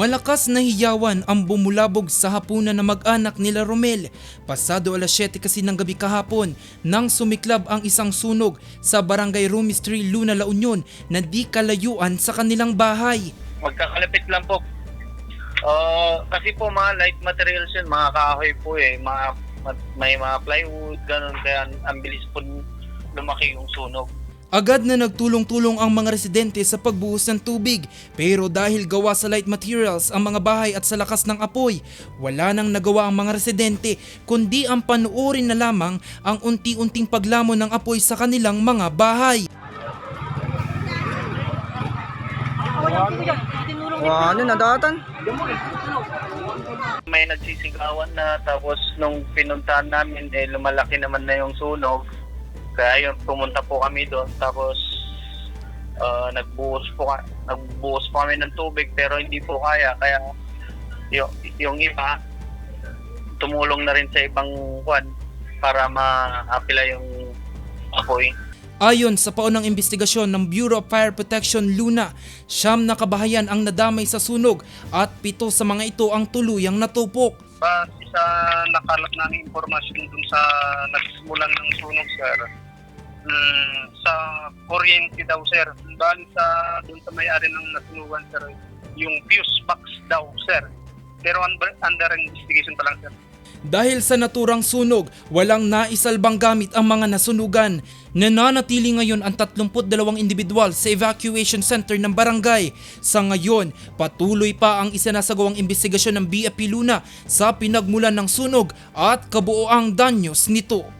Malakas na hiyawan ang bumulabog sa hapunan na mag-anak nila Romel. Pasado alas 7 kasi ng gabi kahapon nang sumiklab ang isang sunog sa barangay Rumis 3 Luna La Union na di kalayuan sa kanilang bahay. magkakalapit lang po. Uh, kasi po mga light materials yun, mga kahoy po eh, mga, ma- may mga plywood, ganun, kaya ang bilis po lumaki yung sunog. Agad na nagtulong-tulong ang mga residente sa pagbuhos ng tubig pero dahil gawa sa light materials ang mga bahay at sa lakas ng apoy, wala nang nagawa ang mga residente kundi ang panuorin na lamang ang unti-unting paglamon ng apoy sa kanilang mga bahay. Wah, ano, nadatan? May nagsisigawan na, tapos nung pinuntahan namin, eh, lumalaki naman na yung sunog. Kaya yun, pumunta po kami doon, tapos uh, nagbuhos po, ka- nagbuhos po kami ng tubig, pero hindi po kaya, kaya yung, yung iba, tumulong na rin sa ibang kwan para ma-apila yung apoy. Ayon sa paunang investigasyon ng Bureau of Fire Protection Luna, siyam na kabahayan ang nadamay sa sunog at pito sa mga ito ang tuluyang natupok. Base sa nakalap namin impormasyon dun sa nagsimulan ng sunog, sir, mm, sa kuryente daw, sir. Bali sa dun sa may-ari ng nasunugan, sir, yung fuse box daw, sir. Pero under, under investigation pa lang, sir. Dahil sa naturang sunog, walang naisalbang gamit ang mga nasunugan. Nananatili ngayon ang 32 individual sa evacuation center ng barangay. Sa ngayon, patuloy pa ang isinasagawang investigasyon ng BFP Luna sa pinagmulan ng sunog at kabuoang danyos nito.